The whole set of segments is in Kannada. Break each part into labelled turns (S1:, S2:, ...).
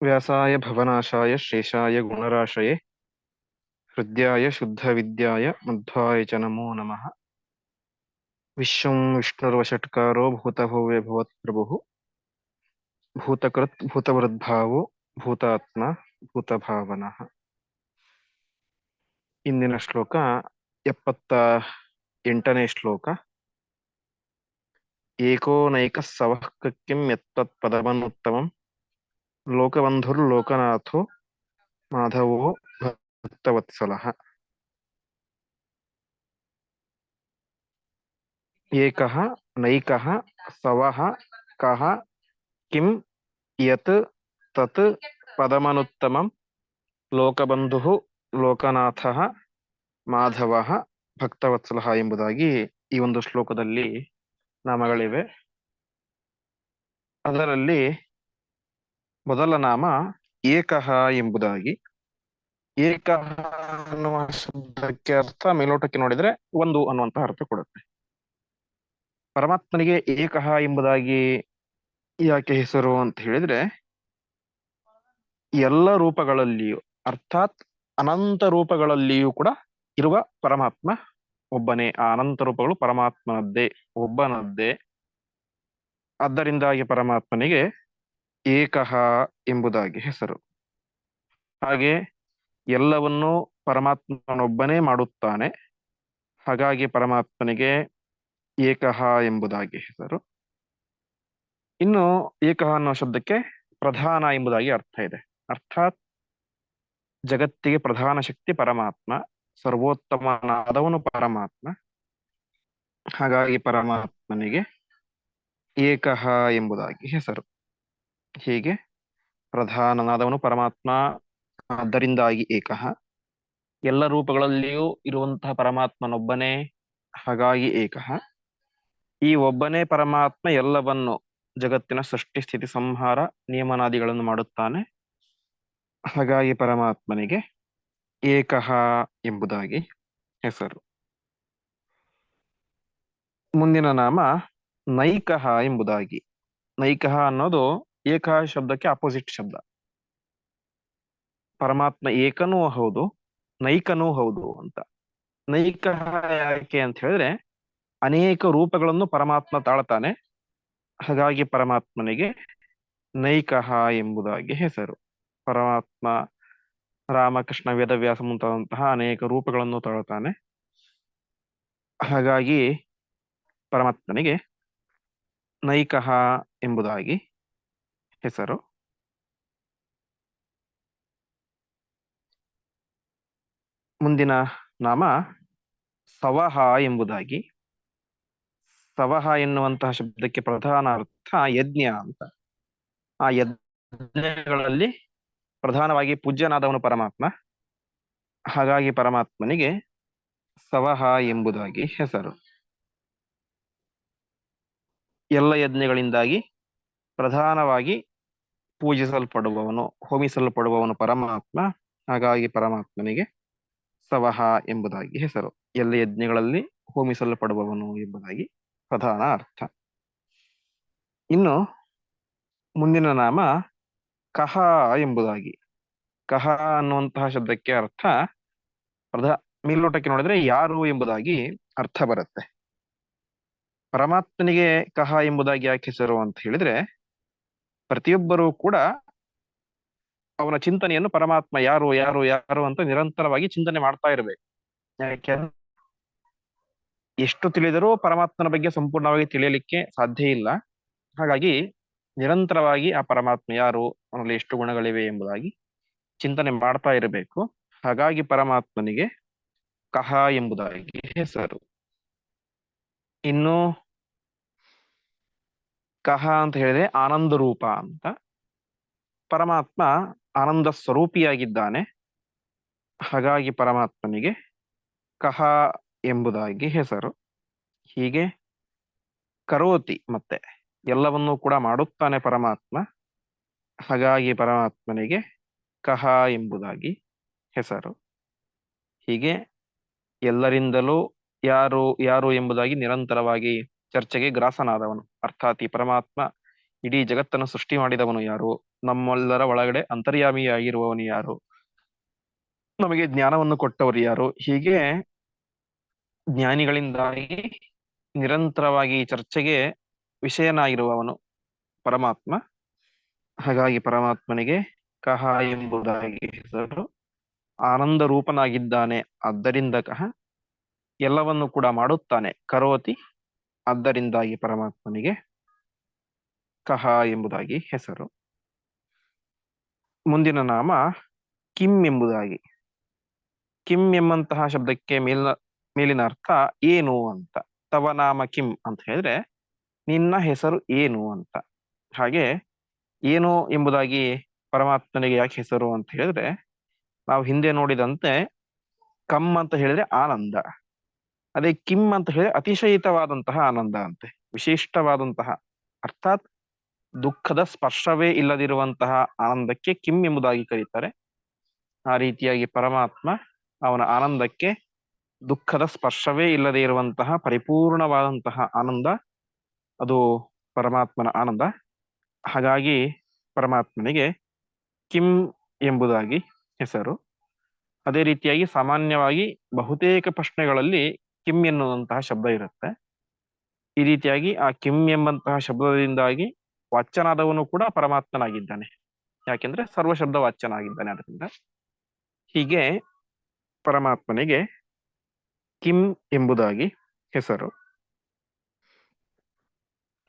S1: व्यासाय भवनाशाय शेषाय गुणराशये हृद्याय शुद्धविद्याय मध्वाय च नमो नमः विश्वं विष्णुर्वषट्कारो भूतभव्य भवत्प्रभुः भूतकृत् भूतवृद्भावो ಭೂತಾತ್ಮ ಭೂತಭಾವನಃ ಇಂದಿನ ಶ್ಲೋಕ ಎಪ್ಪತ್ತ ಎಂಟನೇ ಶ್ಲೋಕ ಏಕೋನೈಕ ಸವಃ ಯತ್ತತ್ ಪದವನುತ್ತಮಂ ಲೋಕಬಂಧುರ್ಲೋಕನಾಥೋ ಮಾಧವೋ ಭಕ್ತವತ್ಸಲಃ ಏಕ ನೈಕಃ ಸವಃ ಕಃ ಕಿಂ ಯತ್ ತತ್ ಪದಮನುತ್ತಮಂ ಲೋಕಬಂಧು ಲೋಕನಾಥ ಮಾಧವ ಭಕ್ತವತ್ಸಲ ಎಂಬುದಾಗಿ ಈ ಒಂದು ಶ್ಲೋಕದಲ್ಲಿ ನಾಮಗಳಿವೆ. ಅದರಲ್ಲಿ ಮೊದಲ ನಾಮ ಏಕಹ ಎಂಬುದಾಗಿ. ಏಕಃ ಅನ್ನುವ ಶಬ್ದಕ್ಕೆ ಅರ್ಥ ಮೇಲೋಟಕ್ಕೆ ನೋಡಿದ್ರೆ ಒಂದು ಅನ್ನುವಂತಹ ಅರ್ಥ ಕೊಡುತ್ತೆ. ಪರಮಾತ್ಮನಿಗೆ ಏಕಹ ಎಂಬುದಾಗಿ ಯಾಕೆ ಹೆಸರು ಅಂತ ಹೇಳಿದ್ರೆ, ಎಲ್ಲ ರೂಪಗಳಲ್ಲಿಯೂ, ಅರ್ಥಾತ್ ಅನಂತ ರೂಪಗಳಲ್ಲಿಯೂ ಕೂಡ ಇರುವ ಪರಮಾತ್ಮ ಒಬ್ಬನೇ. ಆ ಅನಂತ ರೂಪಗಳು ಪರಮಾತ್ಮನದ್ದೇ, ಒಬ್ಬನದ್ದೇ. ಆದ್ದರಿಂದಾಗಿ ಪರಮಾತ್ಮನಿಗೆ ಏಕಃ ಎಂಬುದಾಗಿ ಹೆಸರು. ಹಾಗೆ ಎಲ್ಲವನ್ನೂ ಪರಮಾತ್ಮನೊಬ್ಬನೇ ಮಾಡುತ್ತಾನೆ. ಹಾಗಾಗಿ ಪರಮಾತ್ಮನಿಗೆ ಏಕಃ ಎಂಬುದಾಗಿ ಹೆಸರು. ಇನ್ನು ಏಕಃ ಅನ್ನೋ ಶಬ್ದಕ್ಕೆ ಪ್ರಧಾನ ಎಂಬುದಾಗಿ ಅರ್ಥ ಇದೆ. ಅರ್ಥಾತ್ ಜಗತ್ತಿಗೆ ಪ್ರಧಾನ ಶಕ್ತಿ ಪರಮಾತ್ಮ, ಸರ್ವೋತ್ತಮನಾದವನು ಪರಮಾತ್ಮ. ಹಾಗಾಗಿ ಪರಮಾತ್ಮನಿಗೆ ಏಕಃ ಎಂಬುದಾಗಿ ಹೆಸರು. ಹೀಗೆ ಪ್ರಧಾನನಾದವನು ಪರಮಾತ್ಮ ಆದ್ದರಿಂದಾಗಿ ಏಕಃ. ಎಲ್ಲ ರೂಪಗಳಲ್ಲಿಯೂ ಇರುವಂತಹ ಪರಮಾತ್ಮನೊಬ್ಬನೇ ಹಾಗಾಗಿ ಏಕಃ. ಈ ಒಬ್ಬನೇ ಪರಮಾತ್ಮ ಎಲ್ಲವನ್ನು ಜಗತ್ತಿನ ಸೃಷ್ಟಿ, ಸ್ಥಿತಿ, ಸಂಹಾರ, ನಿಯಮನಾದಿಗಳನ್ನು ಮಾಡುತ್ತಾನೆ. ಹಾಗಾಗಿ ಪರಮಾತ್ಮನಿಗೆ ಏಕಃ ಎಂಬುದಾಗಿ ಹೆಸರು. ಮುಂದಿನ ನಾಮ ನೈಕಃ ಎಂಬುದಾಗಿ. ನೈಕಃ ಅನ್ನೋದು ಏಕ ಶಬ್ದಕ್ಕೆ ಅಪೋಸಿಟ್ ಶಬ್ದ. ಪರಮಾತ್ಮ ಏಕನೂ ಹೌದು, ನೈಕನೂ ಹೌದು ಅಂತ. ನೈಕ ಯಾಕೆ ಅಂತ ಹೇಳಿದ್ರೆ, ಅನೇಕ ರೂಪಗಳನ್ನು ಪರಮಾತ್ಮ ತಾಳ್ತಾನೆ. ಹಾಗಾಗಿ ಪರಮಾತ್ಮನಿಗೆ ನೈಕಃ ಎಂಬುದಾಗಿ ಹೆಸರು. ಪರಮಾತ್ಮ, ರಾಮಕೃಷ್ಣ, ವೇದವ್ಯಾಸ ಮುಂತಾದಂತಹ ಅನೇಕ ರೂಪಗಳನ್ನು ತಾಳುತ್ತಾನೆ ಹಾಗಾಗಿ ಪರಮಾತ್ಮನಿಗೆ ನೈಕಃ ಎಂಬುದಾಗಿ ಹೆಸರು? ಮುಂದಿನ ನಾಮ ಸವಹ ಎಂಬುದಾಗಿ. ಸವಹ ಎನ್ನುವಂತಹ ಶಬ್ದಕ್ಕೆ ಪ್ರಧಾನ ಅರ್ಥ ಯಜ್ಞ ಅಂತ. ಆ ಯಜ್ಞಗಳಲ್ಲಿ ಪ್ರಧಾನವಾಗಿ ಪೂಜ್ಯನಾದವನು ಪರಮಾತ್ಮ. ಹಾಗಾಗಿ ಪರಮಾತ್ಮನಿಗೆ ಸವಹ ಎಂಬುದಾಗಿ ಹೆಸರು. ಎಲ್ಲ ಯಜ್ಞಗಳಿಂದಾಗಿ ಪ್ರಧಾನವಾಗಿ ಪೂಜಿಸಲ್ಪಡುವವನು, ಹೋಮಿಸಲ್ಪಡುವವನು ಪರಮಾತ್ಮ, ಹಾಗಾಗಿ ಪರಮಾತ್ಮನಿಗೆ ಸವಹ ಎಂಬುದಾಗಿ ಹೆಸರು. ಎಲ್ಲ ಯಜ್ಞಗಳಲ್ಲಿ ಹೋಮಿಸಲ್ಪಡುವವನು ಎಂಬುದಾಗಿ ಪ್ರಧಾನ ಅರ್ಥ. ಇನ್ನು ಮುಂದಿನ ನಾಮ ಕಹ ಎಂಬುದಾಗಿ. ಕಹ ಅನ್ನುವಂತಹ ಶಬ್ದಕ್ಕೆ ಅರ್ಥ ಪ್ರಧಾ, ಮೇಲ್ನೋಟಕ್ಕೆ ನೋಡಿದ್ರೆ ಯಾರು ಎಂಬುದಾಗಿ ಅರ್ಥ ಬರುತ್ತೆ. ಪರಮಾತ್ಮನಿಗೆ ಕಹ ಎಂಬುದಾಗಿ ಯಾಕೆ ಹೆಸರು ಅಂತ ಹೇಳಿದ್ರೆ ಪ್ರತಿಯೊಬ್ಬರೂ ಕೂಡ ಅವನ ಚಿಂತನೆಯನ್ನು ಪರಮಾತ್ಮ ಯಾರು ಯಾರು ಯಾರು ಅಂತ ನಿರಂತರವಾಗಿ ಚಿಂತನೆ ಮಾಡ್ತಾ ಇರಬೇಕು. ಯಾಕೆ ಎಷ್ಟು ತಿಳಿದರೂ ಪರಮಾತ್ಮನ ಬಗ್ಗೆ ಸಂಪೂರ್ಣವಾಗಿ ತಿಳಿಯಲಿಕ್ಕೆ ಸಾಧ್ಯ ಇಲ್ಲ. ಹಾಗಾಗಿ ನಿರಂತರವಾಗಿ ಆ ಪರಮಾತ್ಮ ಯಾರು, ಅವನಲ್ಲಿ ಎಷ್ಟು ಗುಣಗಳಿವೆ ಎಂಬುದಾಗಿ ಚಿಂತನೆ ಮಾಡ್ತಾ ಇರಬೇಕು. ಹಾಗಾಗಿ ಪರಮಾತ್ಮನಿಗೆ ಕಹ ಎಂಬುದಾಗಿ ಹೆಸರು. ಇನ್ನು ಕಹ ಅಂತ ಹೇಳಿದ್ರೆ ಆನಂದ ರೂಪ ಅಂತ. ಪರಮಾತ್ಮ ಆನಂದ ಸ್ವರೂಪಿಯಾಗಿದ್ದಾನೆ ಹಾಗಾಗಿ ಪರಮಾತ್ಮನಿಗೆ ಕಹ ಎಂಬುದಾಗಿ ಹೆಸರು. ಹೀಗೆ ಕರೋತಿ ಮತ್ತೆ ಎಲ್ಲವನ್ನೂ ಕೂಡ ಮಾಡುತ್ತಾನೆ ಪರಮಾತ್ಮ. ಹಾಗಾಗಿ ಪರಮಾತ್ಮನಿಗೆ ಕಹ ಎಂಬುದಾಗಿ ಹೆಸರು. ಹೀಗೆ ಎಲ್ಲರಿಂದಲೂ ಯಾರು ಯಾರು ಎಂಬುದಾಗಿ ನಿರಂತರವಾಗಿ ಚರ್ಚೆಗೆ ಗ್ರಾಸನಾದವನು. ಅರ್ಥಾತ್ ಈ ಪರಮಾತ್ಮ ಇಡೀ ಜಗತ್ತನ್ನು ಸೃಷ್ಟಿ ಮಾಡಿದವನು ಯಾರು? ನಮ್ಮೆಲ್ಲರ ಒಳಗಡೆ ಅಂತರ್ಯಾಮಿಯಾಗಿರುವವನು ಯಾರು? ನಮಗೆ ಜ್ಞಾನವನ್ನು ಕೊಟ್ಟವರು ಯಾರು? ಹೀಗೆ ಜ್ಞಾನಿಗಳಿಂದಾಗಿ ನಿರಂತರವಾಗಿ ಚರ್ಚೆಗೆ ವಿಷಯನಾಗಿರುವವನು ಪರಮಾತ್ಮ. ಹಾಗಾಗಿ ಪರಮಾತ್ಮನಿಗೆ ಕಹ ಎಂಬುದಾಗಿ ಹೆಸರು ಆನಂದ ರೂಪನಾಗಿದ್ದಾನೆ ಆದ್ದರಿಂದ ಕಹ ಎಲ್ಲವನ್ನು ಕೂಡ ಮಾಡುತ್ತಾನೆ. ಕರೋತಿ ಆದ್ದರಿಂದಾಗಿ ಪರಮಾತ್ಮನಿಗೆ ಕಹ ಎಂಬುದಾಗಿ ಹೆಸರು. ಮುಂದಿನ ನಾಮ ಕಿಂ ಎಂಬುದಾಗಿ. ಕಿಂ ಎಂಬಂತಹ ಶಬ್ದಕ್ಕೆ ಮೇಲಿನ ಮೇಲಿನ ಅರ್ಥ ಏನು ಅಂತ. ತವ ನಾಮ ಕಿಂ ಅಂತ ಹೇಳಿದ್ರೆ ನಿನ್ನ ಹೆಸರು ಏನು ಅಂತ. ಹಾಗೆ ಏನು ಎಂಬುದಾಗಿ ಪರಮಾತ್ಮನಿಗೆ ಯಾಕೆ ಹೆಸರು ಅಂತ ಹೇಳಿದ್ರೆ ನಾವು ಹಿಂದೆ ನೋಡಿದಂತೆ ಕಮ್ ಅಂತ ಹೇಳಿದ್ರೆ ಆನಂದ. ಅದೇ ಕಿಮ್ ಅಂತ ಹೇಳಿ ಅತಿಶಯಿತವಾದಂತಹ ಆನಂದ ಅಂತೆ. ವಿಶಿಷ್ಟವಾದಂತಹ, ಅರ್ಥಾತ್ ದುಃಖದ ಸ್ಪರ್ಶವೇ ಇಲ್ಲದಿರುವಂತಹ ಆನಂದಕ್ಕೆ ಕಿಮ್ ಎಂಬುದಾಗಿ ಕರೀತಾರೆ. ಆ ರೀತಿಯಾಗಿ ಪರಮಾತ್ಮ ಅವನ ಆನಂದಕ್ಕೆ ದುಃಖದ ಸ್ಪರ್ಶವೇ ಇಲ್ಲದೆ ಇರುವಂತಹ ಪರಿಪೂರ್ಣವಾದಂತಹ ಆನಂದ, ಅದು ಪರಮಾತ್ಮನ ಆನಂದ. ಹಾಗಾಗಿ ಪರಮಾತ್ಮನಿಗೆ ಕಿಂ ಎಂಬುದಾಗಿ ಹೆಸರು. ಅದೇ ರೀತಿಯಾಗಿ ಸಾಮಾನ್ಯವಾಗಿ ಬಹುತೇಕ ಪ್ರಶ್ನೆಗಳಲ್ಲಿ ಕಿಂ ಎನ್ನುವಂತಹ ಶಬ್ದ ಇರುತ್ತೆ. ಈ ರೀತಿಯಾಗಿ ಆ ಕಿಮ್ ಎಂಬಂತಹ ಶಬ್ದದಿಂದಾಗಿ ವಾಚ್ಯನಾದವನು ಕೂಡ ಪರಮಾತ್ಮನಾಗಿದ್ದಾನೆ. ಯಾಕೆಂದ್ರೆ ಸರ್ವ ಶಬ್ದ ವಾಚ್ಯನಾಗಿದ್ದಾನೆ ಅದರಿಂದ ಹೀಗೆ ಪರಮಾತ್ಮನಿಗೆ ಕಿಮ್ ಎಂಬುದಾಗಿ ಹೆಸರು.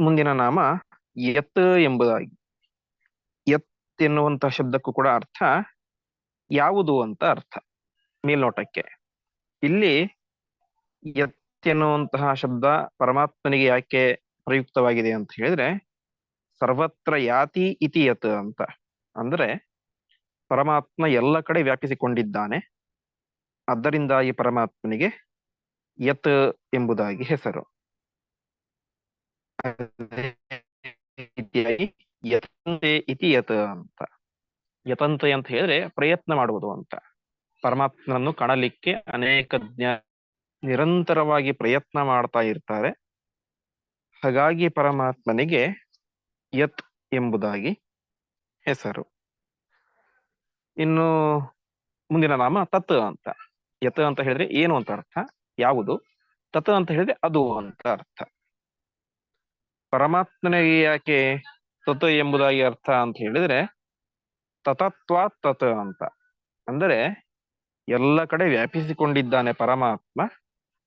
S1: ಮುಂದಿನ ನಾಮ ಯತ್ ಎಂಬುದಾಗಿ. ಯತ್ ಎನ್ನುವಂತಹ ಶಬ್ದಕ್ಕೂ ಕೂಡ ಅರ್ಥ ಯಾವುದು ಅಂತ ಅರ್ಥ. ಮೇಲ್ನೋಟಕ್ಕೆ. ಇಲ್ಲಿ ಯತ್ ಎನ್ನುವಂತಹ ಶಬ್ದ ಪರಮಾತ್ಮನಿಗೆ ಯಾಕೆ ಪ್ರಯುಕ್ತವಾಗಿದೆ ಅಂತ ಹೇಳಿದ್ರೆ, ಸರ್ವತ್ರ ಯಾತಿ ಇತಿ ಯತ್ ಅಂತ. ಅಂದ್ರೆ ಪರಮಾತ್ಮ ಎಲ್ಲ ಕಡೆ ವ್ಯಾಪಿಸಿಕೊಂಡಿದ್ದಾನೆ. ಅದರಿಂದ ಈ ಪರಮಾತ್ಮನಿಗೆ ಯತ್ ಎಂಬುದಾಗಿ ಹೆಸರು. ಯತಂತೆ ಇತಿ ಯತ್ ಅಂತ. ಯತಂತೆ ಅಂತ ಹೇಳಿದ್ರೆ ಪ್ರಯತ್ನ ಮಾಡುವುದು ಅಂತ. ಪರಮಾತ್ಮನನ್ನು ಕಾಣಲಿಕ್ಕೆ ಅನೇಕ ಜ್ಞ ನಿರಂತರವಾಗಿ ಪ್ರಯತ್ನ ಮಾಡ್ತಾ ಇರ್ತಾರೆ. ಹಾಗಾಗಿ ಪರಮಾತ್ಮನಿಗೆ ಯತ್ ಎಂಬುದಾಗಿ ಹೆಸರು. ಇನ್ನು ಮುಂದಿನ ನಾಮ ತತ್ ಅಂತ. ಯತ್ ಅಂತ ಹೇಳಿದ್ರೆ ಏನು ಅಂತ ಅರ್ಥ? ಯಾವುದು? ತತ್ ಅಂತ ಹೇಳಿದ್ರೆ ಅದು ಅಂತ ಅರ್ಥ. ಪರಮಾತ್ಮನಿಗೆ ಯಾಕೆ ತತ್ ಎಂಬುದಾಗಿ ಅರ್ಥ ಅಂತ ಹೇಳಿದ್ರೆ ತತತ್ವ ತತ್ ಅಂತ. ಅಂದರೆ ಎಲ್ಲ ಕಡೆ ವ್ಯಾಪಿಸಿಕೊಂಡಿದ್ದಾನೆ ಪರಮಾತ್ಮ.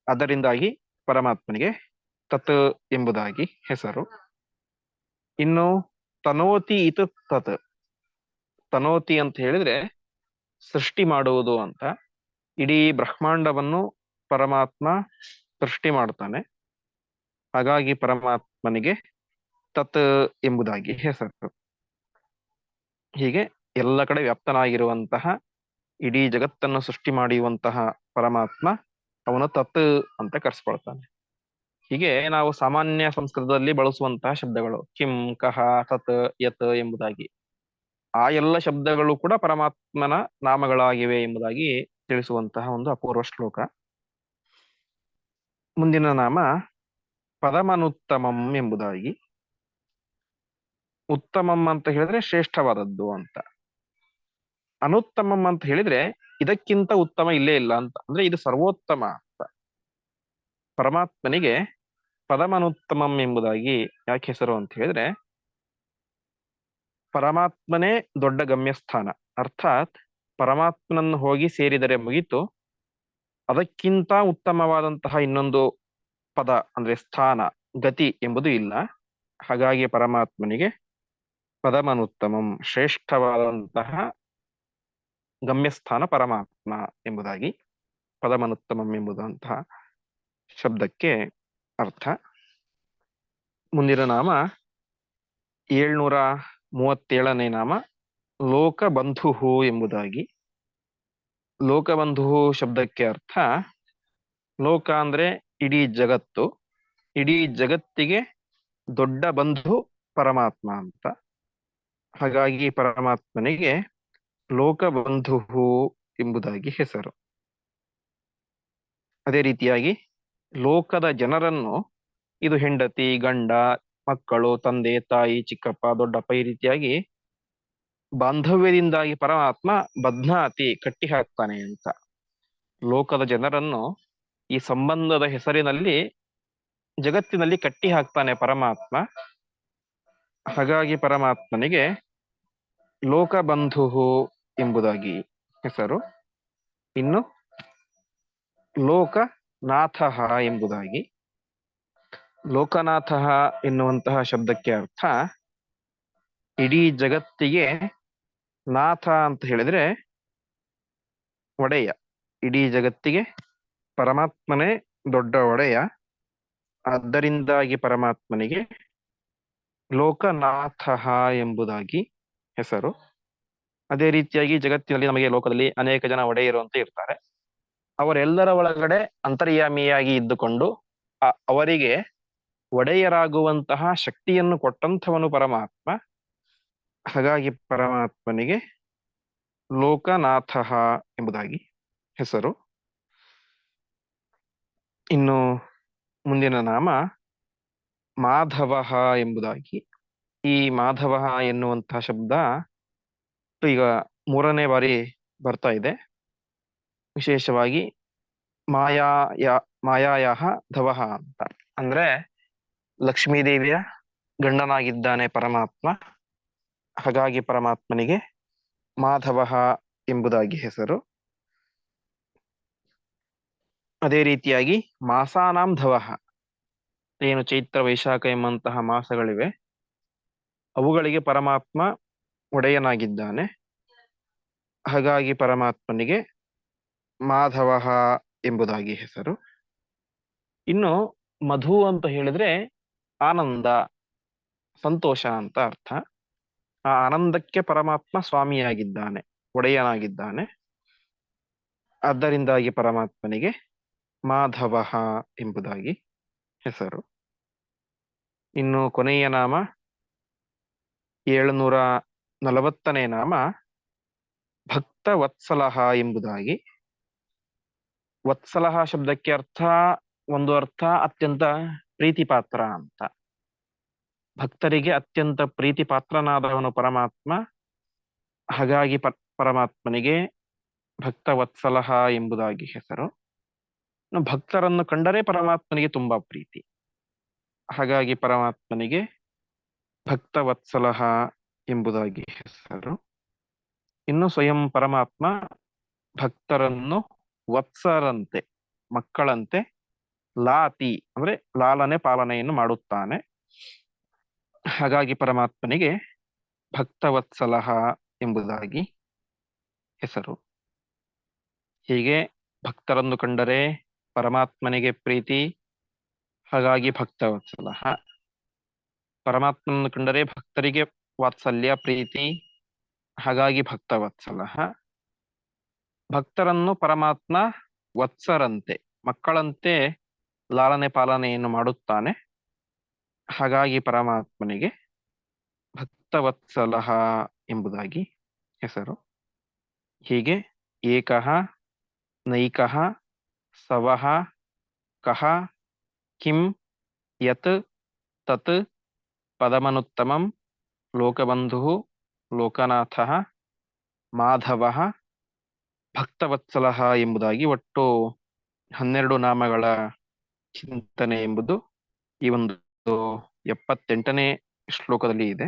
S1: ಅದರಿಂದಾಗಿ ಪರಮಾತ್ಮನಿಗೆ ತತ್ ಎಂಬುದಾಗಿ ಹೆಸರು. ಇನ್ನು ತನೋತಿ ಇತ ತತ್. ತನೋತಿ ಅಂತ ಹೇಳಿದ್ರೆ ಸೃಷ್ಟಿ ಮಾಡುವುದು ಅಂತ. ಇಡೀ ಬ್ರಹ್ಮಾಂಡವನ್ನು ಪರಮಾತ್ಮ ಸೃಷ್ಟಿ ಮಾಡ್ತಾನೆ. ಹಾಗಾಗಿ ಪರಮಾತ್ಮನಿಗೆ ತತ್ ಎಂಬುದಾಗಿ ಹೆಸರು. ಹೀಗೆ ಎಲ್ಲ ಕಡೆ ವ್ಯಾಪ್ತನಾಗಿರುವಂತಹ, ಇಡೀ ಜಗತ್ತನ್ನು ಸೃಷ್ಟಿ ಮಾಡಿರುವಂತಹ ಪರಮಾತ್ಮ ಅವನು ತತ್ ಅಂತ ಕರೆಸ್ಕೊಳ್ತಾನೆ. ಹೀಗೆ ನಾವು ಸಾಮಾನ್ಯ ಸಂಸ್ಕೃತದಲ್ಲಿ ಬಳಸುವಂತಹ ಶಬ್ದಗಳು ಕಿಂ, ಕಹ, ತತ್, ಯತ್ ಎಂಬುದಾಗಿ. ಆ ಎಲ್ಲ ಶಬ್ದಗಳು ಕೂಡ ಪರಮಾತ್ಮನ ನಾಮಗಳಾಗಿವೆ ಎಂಬುದಾಗಿ ತಿಳಿಸುವಂತಹ ಒಂದು ಅಪೂರ್ವ ಶ್ಲೋಕ. ಮುಂದಿನ ನಾಮ ಪರಮನುತ್ತಮಂ ಎಂಬುದಾಗಿ. ಉತ್ತಮಂ ಅಂತ ಹೇಳಿದ್ರೆ ಶ್ರೇಷ್ಠವಾದದ್ದು ಅಂತ. ಅನುತ್ತಮಂ ಅಂತ ಹೇಳಿದ್ರೆ ಇದಕ್ಕಿಂತ ಉತ್ತಮ ಇಲ್ಲೇ ಇಲ್ಲ ಅಂತ. ಅಂದ್ರೆ ಇದು ಸರ್ವೋತ್ತಮ ಅಂತ. ಪರಮಾತ್ಮನಿಗೆ ಪದಮನುತ್ತಮಂ ಎಂಬುದಾಗಿ ಯಾಕೆ ಹೆಸರು ಅಂತ ಹೇಳಿದ್ರೆ ಪರಮಾತ್ಮನೇ ದೊಡ್ಡ ಗಮ್ಯಸ್ಥಾನ. ಅರ್ಥಾತ್ ಪರಮಾತ್ಮನನ್ನು ಹೋಗಿ ಸೇರಿದರೆ ಮುಗಿತು. ಅದಕ್ಕಿಂತ ಉತ್ತಮವಾದಂತಹ ಇನ್ನೊಂದು ಪದ ಅಂದ್ರೆ ಸ್ಥಾನ, ಗತಿ ಎಂಬುದು ಇಲ್ಲ. ಹಾಗಾಗಿ ಪರಮಾತ್ಮನಿಗೆ ಪದಮನುತ್ತಮಂ, ಶ್ರೇಷ್ಠವಾದಂತಹ ಗಮ್ಯಸ್ಥಾನ ಪರಮಾತ್ಮ ಎಂಬುದಾಗಿ, ಪದಮನುತ್ತಮಂ ಎಂಬುದಂತಹ ಶಬ್ದಕ್ಕೆ ಅರ್ಥ. ಮುಂದಿನ ನಾಮ ಏಳ್ನೂರ ಮೂವತ್ತೇಳನೇ ನಾಮ ಲೋಕಬಂಧು ಎಂಬುದಾಗಿ. ಲೋಕಬಂಧು ಶಬ್ದಕ್ಕೆ ಅರ್ಥ ಲೋಕ ಅಂದ್ರೆ ಇಡೀ ಜಗತ್ತು, ಇಡೀ ಜಗತ್ತಿಗೆ ದೊಡ್ಡ ಬಂಧು ಪರಮಾತ್ಮ ಅಂತ. ಹಾಗಾಗಿ ಪರಮಾತ್ಮನಿಗೆ ಲೋಕಬಂಧು ಎಂಬುದಾಗಿ ಹೆಸರು. ಅದೇ ರೀತಿಯಾಗಿ ಲೋಕದ ಜನರನ್ನು ಇದು ಹೆಂಡತಿ, ಗಂಡ, ಮಕ್ಕಳು, ತಂದೆ, ತಾಯಿ, ಚಿಕ್ಕಪ್ಪ, ದೊಡ್ಡಪ್ಪ ಈ ರೀತಿಯಾಗಿ ಬಾಂಧವ್ಯದಿಂದಾಗಿ ಪರಮಾತ್ಮ ಬದ್ನಾತಿ ಕಟ್ಟಿ ಹಾಕ್ತಾನೆ ಅಂತ. ಲೋಕದ ಜನರನ್ನು ಈ ಸಂಬಂಧದ ಹೆಸರಿನಲ್ಲಿ ಜಗತ್ತಿನಲ್ಲಿ ಕಟ್ಟಿ ಹಾಕ್ತಾನೆ ಪರಮಾತ್ಮ. ಹಾಗಾಗಿ ಪರಮಾತ್ಮನಿಗೆ ಲೋಕಬಂಧು ಎಂಬುದಾಗಿ ಹೆಸರು. ಇನ್ನು ಲೋಕನಾಥ ಎಂಬುದಾಗಿ. ಲೋಕನಾಥ ಎನ್ನುವಂತಹ ಶಬ್ದಕ್ಕೆ ಅರ್ಥ ಇಡೀ ಜಗತ್ತಿಗೆ ನಾಥ ಅಂತ ಹೇಳಿದ್ರೆ ಒಡೆಯ. ಇಡೀ ಜಗತ್ತಿಗೆ ಪರಮಾತ್ಮನೇ ದೊಡ್ಡ ಒಡೆಯ. ಆದ್ದರಿಂದಾಗಿ ಪರಮಾತ್ಮನಿಗೆ ಲೋಕನಾಥ ಎಂಬುದಾಗಿ ಹೆಸರು. ಅದೇ ರೀತಿಯಾಗಿ ಜಗತ್ತಿನಲ್ಲಿ ನಮಗೆ ಲೋಕದಲ್ಲಿ ಅನೇಕ ಜನ ಒಡೆಯರು ಅಂತ ಇರ್ತಾರೆ. ಅವರೆಲ್ಲರ ಒಳಗಡೆ ಅಂತರ್ಯಾಮಿಯಾಗಿ ಇದ್ದುಕೊಂಡು ಅವರಿಗೆ ಒಡೆಯರಾಗುವಂತಹ ಶಕ್ತಿಯನ್ನು ಕೊಟ್ಟಂಥವನು ಪರಮಾತ್ಮ. ಹಾಗಾಗಿ ಪರಮಾತ್ಮನಿಗೆ ಲೋಕನಾಥ ಎಂಬುದಾಗಿ ಹೆಸರು. ಇನ್ನು ಮುಂದಿನ ನಾಮ ಮಾಧವ ಎಂಬುದಾಗಿ. ಈ ಮಾಧವ ಎನ್ನುವಂತಹ ಶಬ್ದ ಈಗ ಮೂರನೇ ಬಾರಿ ಬರ್ತಾ ಇದೆ. ವಿಶೇಷವಾಗಿ ಮಾಯಾಯ ಮಾಯಾಯಹ ಧವಹ ಅಂತ. ಅಂದ್ರೆ ಲಕ್ಷ್ಮೀದೇವಿಯ ಗಂಡನಾಗಿದ್ದಾನೆ ಪರಮಾತ್ಮ. ಹಾಗಾಗಿ ಪರಮಾತ್ಮನಿಗೆ ಮಾಧವ ಎಂಬುದಾಗಿ ಹೆಸರು. ಅದೇ ರೀತಿಯಾಗಿ ಮಾಸಾನಾಂ ಧವಹ. ಏನು ಚೈತ್ರ, ವೈಶಾಖ ಎಂಬಂತಹ ಮಾಸಗಳಿವೆ. ಅವುಗಳಿಗೆ ಪರಮಾತ್ಮ ಒಡೆಯನಾಗಿದ್ದಾನೆ. ಹಾಗಾಗಿ ಪರಮಾತ್ಮನಿಗೆ ಮಾಧವ ಎಂಬುದಾಗಿ ಹೆಸರು. ಇನ್ನು ಮಧು ಅಂತ ಹೇಳಿದ್ರೆ ಆನಂದ, ಸಂತೋಷ ಅಂತ ಅರ್ಥ. ಆ ಆನಂದಕ್ಕೆ ಪರಮಾತ್ಮ ಸ್ವಾಮಿಯಾಗಿದ್ದಾನೆ, ಒಡೆಯನಾಗಿದ್ದಾನೆ. ಆದ್ದರಿಂದಾಗಿ ಪರಮಾತ್ಮನಿಗೆ ಮಾಧವ ಎಂಬುದಾಗಿ ಹೆಸರು. ಇನ್ನು ಕೊನೆಯ ನಾಮ ಏಳುನೂರ ನಲವತ್ತನೇ ನಾಮ ಭಕ್ತ ವತ್ಸಲಹ ಎಂಬುದಾಗಿ. ವತ್ಸಲಹ ಶಬ್ದಕ್ಕೆ ಅರ್ಥ, ಒಂದು ಅರ್ಥ, ಅತ್ಯಂತ ಪ್ರೀತಿಪಾತ್ರ ಅಂತ. ಭಕ್ತರಿಗೆ ಅತ್ಯಂತ ಪ್ರೀತಿ ಪಾತ್ರನಾದವನು ಪರಮಾತ್ಮ. ಹಾಗಾಗಿ ಪ, ಪರಮಾತ್ಮನಿಗೆ ಭಕ್ತ ವತ್ಸಲಹ ಎಂಬುದಾಗಿ ಹೆಸರು. ಭಕ್ತರನ್ನು ಕಂಡರೆ ಪರಮಾತ್ಮನಿಗೆ ತುಂಬಾ ಪ್ರೀತಿ. ಹಾಗಾಗಿ ಪರಮಾತ್ಮನಿಗೆ ಭಕ್ತ ವತ್ಸಲಹ ಎಂಬುದಾಗಿ ಹೆಸರು. ಇನ್ನು ಸ್ವಯಂ ಪರಮಾತ್ಮ ಭಕ್ತರನ್ನು ವತ್ಸರಂತೆ, ಮಕ್ಕಳಂತೆ ಲಾತಿ, ಅಂದ್ರೆ ಲಾಲನೆ ಪಾಲನೆಯನ್ನು ಮಾಡುತ್ತಾನೆ. ಹಾಗಾಗಿ ಪರಮಾತ್ಮನಿಗೆ ಭಕ್ತವತ್ಸಲಹ ಎಂಬುದಾಗಿ ಹೆಸರು. ಹೀಗೆ ಭಕ್ತರನ್ನು ಕಂಡರೆ ಪರಮಾತ್ಮನಿಗೆ ಪ್ರೀತಿ, ಹಾಗಾಗಿ ಭಕ್ತವತ್ಸಲಹ. ಪರಮಾತ್ಮನನ್ನು ಕಂಡರೆ ಭಕ್ತರಿಗೆ ವಾತ್ಸಲ್ಯ, ಪ್ರೀತಿ, ಹಾಗಾಗಿ ಭಕ್ತವತ್ಸಲಹ ಭಕ್ತರನ್ನು ಪರಮಾತ್ಮ ವತ್ಸರಂತೆ, ಮಕ್ಕಳಂತೆ ಲಾಲನೆ ಪಾಲನೆಯನ್ನು ಮಾಡುತ್ತಾನೆ. ಹಾಗಾಗಿ ಪರಮಾತ್ಮನಿಗೆ ಭಕ್ತವತ್ಸಲಹ ಎಂಬುದಾಗಿ ಹೆಸರು. ಹೀಗೆ ಏಕಃ, ನೈಕಃ, ಸವಃ ಕಹ ಕಿಂ, ಯತ್, ತತ್, ಪದಮನುತ್ತಮಂ ಲೋಕಬಂಧು ಲೋಕನಾಥ ಮಾಧವ ಭಕ್ತವತ್ಸಲಹ ಎಂಬುದಾಗಿ ಒಟ್ಟು ಹನ್ನೆರಡು ನಾಮಗಳ ಚಿಂತನೆ ಎಂಬುದು ಈ ಒಂದು ಎಪ್ಪತ್ತೆಂಟನೇ ಶ್ಲೋಕದಲ್ಲಿ ಇದೆ.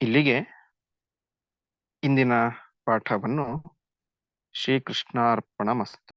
S1: ಇಲ್ಲಿಗೆ ಇಂದಿನ ಪಾಠವನ್ನು ಶ್ರೀಕೃಷ್ಣಾರ್ಪಣ ಮಸ್ತು